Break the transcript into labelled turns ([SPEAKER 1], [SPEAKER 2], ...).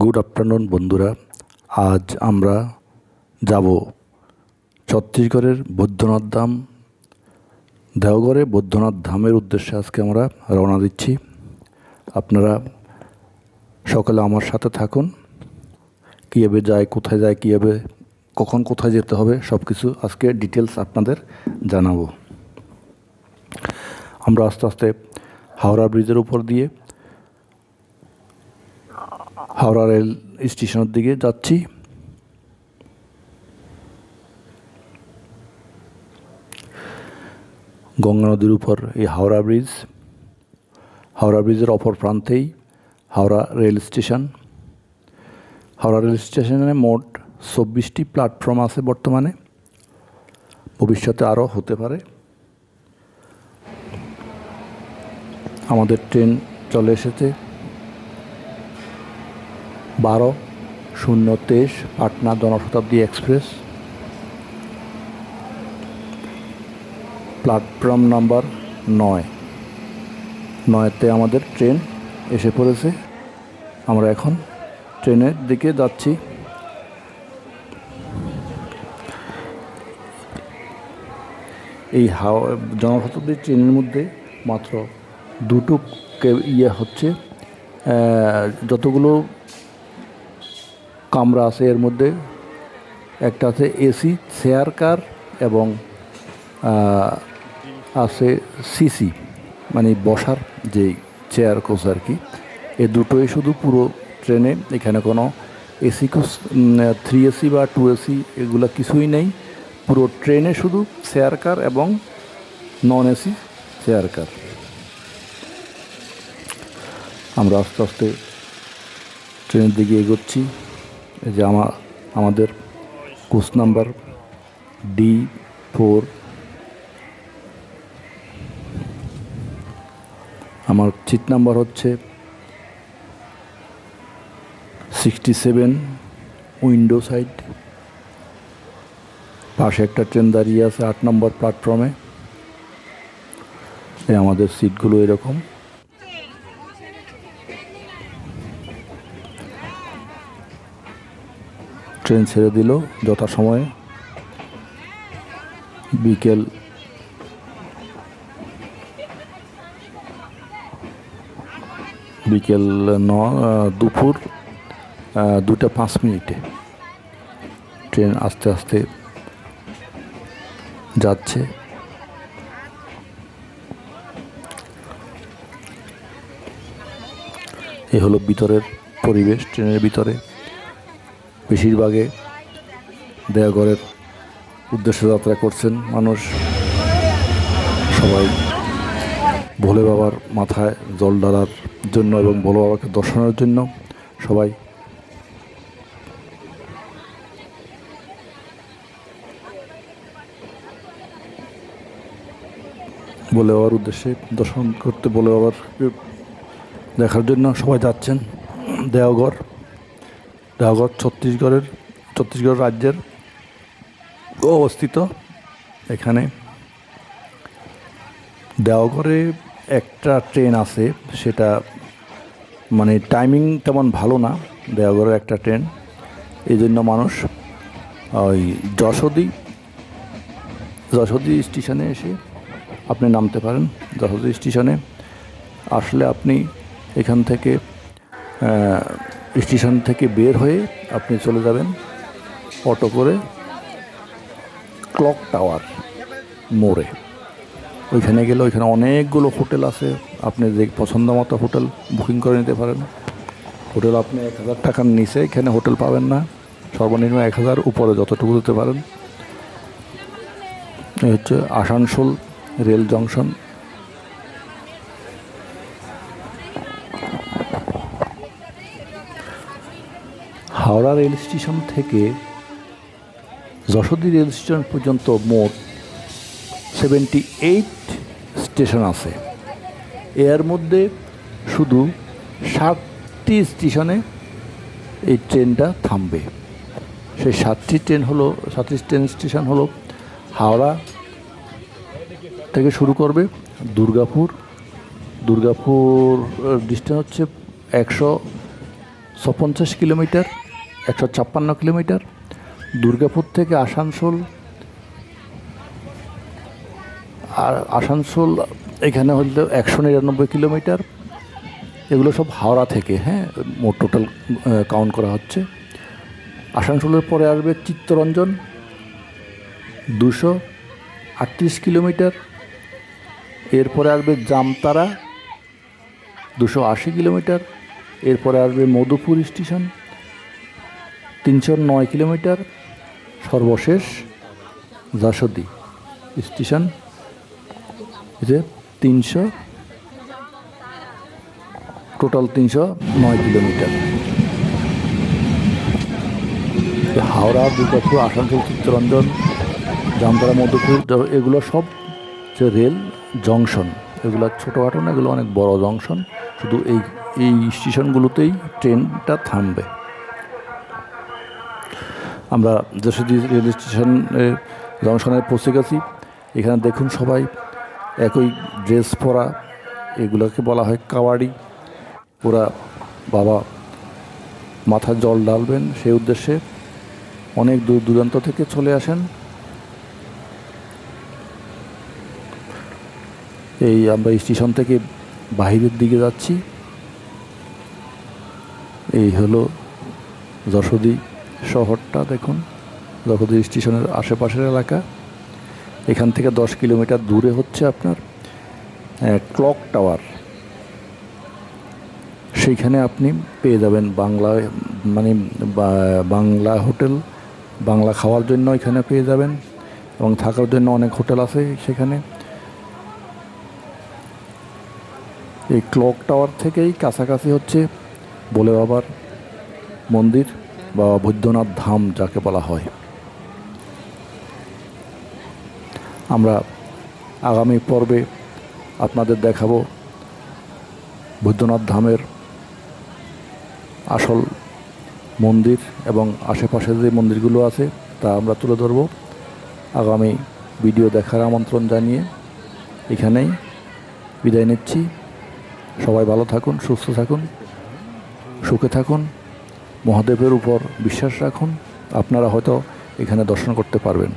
[SPEAKER 1] Good afternoon বন্ধুরা। আজ আমরা যাব ছত্তিশগড়ের বৈদ্যনাথ ধাম। দেওঘরে বৈদ্যনাথ ধামের উদ্দেশ্যে আজকে আমরা রওনা দিচ্ছি। আপনারা সকালে আমার সাথে থাকুন। কীভাবে যায়, কোথায় যায়, কীভাবে, কখন কোথায় যেতে হবে সব কিছু আজকে ডিটেলস আপনাদের জানাব। আমরা আস্তে আস্তে হাওড়া ব্রিজের উপর দিয়ে হাওড়া রেল স্টেশনের দিকে যাচ্ছি। গঙ্গা নদীর উপর এই হাওড়া ব্রিজ। হাওড়া ব্রিজের অপর প্রান্তেই Howrah rail station. Howrah rail স্টেশনে মোট চব্বিশটি প্ল্যাটফর্ম আছে বর্তমানে। ভবিষ্যতে আরও হতে পারে। আমাদের ট্রেন চলে এসেছে। বারো, শূন্য, তেইশ Patna Janshatabdi express. Platform number নয়। নয়তে আমাদের ট্রেন এসে পড়েছে। আমরা এখন ট্রেনের দিকে যাচ্ছি। এই হাওয়া জনশতাব্দী ট্রেনের মধ্যে মাত্র দুটো ইয়ে হচ্ছে যতগুলো কামরা আছে এর মধ্যে। একটা আছে এসি চেয়ার কার এবং আছে সিসি মানে বসার যে চেয়ার কোচ আর কি। এ দুটোই শুধু পুরো ট্রেনে এখানে কোনো এসি কোচ থ্রি এসি বা টু এসি এগুলো কিছুই নেই। পুরো ট্রেনে শুধু চেয়ার কার এবং নন এসি চেয়ার কার আমরা আস্তে আস্তে ট্রেনের দিকে এগোচ্ছি। যে আমার আমাদের কোচ নাম্বার ডি ফোর। আমার সিট নাম্বার হচ্ছে সিক্সটি সেভেন উইন্ডো সাইড পাশে একটা ট্রেন দাঁড়িয়ে আছে আট নম্বর প্ল্যাটফর্মে। আমাদের সিটগুলো এরকম। ট্রেন ছেড়ে দিল যথাসময়ে। বিকেল বিকেল ন দুপুর দুটা পাঁচ মিনিটে ট্রেন আস্তে আস্তে যাচ্ছে। এ হলো ভিতরের পরিবেশ, ট্রেনের ভিতরে। বেশিরভাগে দেয়াগড়ের উদ্দেশ্যে যাত্রা করছেন মানুষ। সবাই ভোলে বাবার মাথায় জল ঢালার জন্য এবং ভোলে বাবাকে দর্শনের জন্য সবাই বলে বাবার উদ্দেশ্যে দর্শন করতে বলে বাবার দেখার জন্য সবাই যাচ্ছেন দেওঘর। দেওঘর ছত্তিশগড়ের, ছত্তিশগড় রাজ্যের অবস্থিত এখানে। দেওঘরে একটা ট্রেন আছে, সেটা মানে টাইমিং তেমন ভালো না, দেওঘরের একটা ট্রেন। এই জন্য মানুষ ওই যশোদি যশোদি স্টেশনে এসে আপনি নামতে পারেন। যশোদি স্টেশনে আসলে আপনি এখান থেকে স্টেশন থেকে বের হয়ে আপনি চলে যাবেন অটো করে ক্লক টাওয়ার মোড়ে। ওইখানে গেলে ওইখানে অনেকগুলো হোটেল আছে। আপনি যে পছন্দ মতো হোটেল বুকিং করে নিতে পারেন। হোটেল আপনি এক হাজার টাকার নিচে এখানে হোটেল পাবেন না। সর্বনিম্ন এক হাজার উপরে যতটুকু দিতে পারেন। হচ্ছে Asansol rail junction. Howrah rail station থেকে যশোদী রেল স্টেশন পর্যন্ত মোট সেভেন্টি এইট স্টেশন আছে। এর মধ্যে শুধু সাতটি স্টেশনে এই ট্রেনটা থামবে। সেই সাতটি ট্রেন হলো, সাতটি ট্রেন স্টেশন হলো হাওড়া থেকে শুরু করবে দুর্গাপুর। দুর্গাপুর ডিস্টেন্স হচ্ছে একশো ছপঞ্চাশ কিলোমিটার। একশো ছাপ্পান্ন কিলোমিটার, দুর্গাপুর থেকে আসানসোল, আর আসানসোল এখানে হলো একশো নিরানব্বই কিলোমিটার। এগুলো সব হাওড়া থেকে হ্যাঁ মোট টোটাল কাউন্ট করা হচ্ছে। আসানসোলের পরে আসবে চিত্তরঞ্জন, দুশো আটত্রিশ কিলোমিটার। এরপরে আসবে জামতারা দুশো আশি কিলোমিটার। এরপরে আসবে মধুপুর স্টেশন তিনশো নয় কিলোমিটার সর্বশেষ যশোদী স্টেশন যে তিনশো, টোটাল তিনশো নয় কিলোমিটার। হাওড়া, দুর্গাপুর, আসানসোল, চিত্তরঞ্জন জামতারা মধুপুর য- এগুলো সব যে রেল জংশন। এগুলো ছোটোখাটো না, এগুলো অনেক বড় জংশন। শুধু এই এই স্টেশনগুলোতেই ট্রেনটা থামবে। আমরা যশোদী রেল স্টেশন জংশনে পৌঁছে গেছি এখানে দেখুন সবাই, একই ড্রেস পরা, এগুলোকে বলা হয় কাওয়াড়ি ওরা বাবা মাথায় জল ডালবেন সেই উদ্দেশ্যে অনেক দূর দূরান্ত থেকে চলে আসেন। এই আমরা স্টেশন থেকে বাহিরের দিকে যাচ্ছি। এই হলো যশোদী শহরটা দেখুন যশোদী স্টেশনের আশেপাশের এলাকা। এখান থেকে দশ কিলোমিটার দূরে হচ্ছে আপনার ক্লক টাওয়ার। সেইখানে আপনি পেয়ে যাবেন বাংলা মানে বাংলা হোটেল, বাংলা খাওয়ার জন্য এখানে পেয়ে যাবেন এবং থাকার জন্য অনেক হোটেল আছে সেখানে। এই ক্লক টাওয়ার থেকেই কাছাকাছি হচ্ছে বলে বাবার মন্দির। বা বৈদ্যনাথ ধাম যাকে বলা হয়। আমরা আগামী পর্বে আপনাদের দেখাবো বৈদ্যনাথ ধামের আসল মন্দির এবং আশেপাশে যে মন্দিরগুলো আছে তা আমরা তুলে ধরব। আগামী ভিডিও দেখার আমন্ত্রণ জানিয়ে এখানেই বিদায় নিচ্ছি। সবাই ভালো থাকুন, সুস্থ থাকুন, সুখে থাকুন। মহাদেবের উপর বিশ্বাস রাখুন। আপনারা হয়তো এখানে দর্শন করতে পারবেন।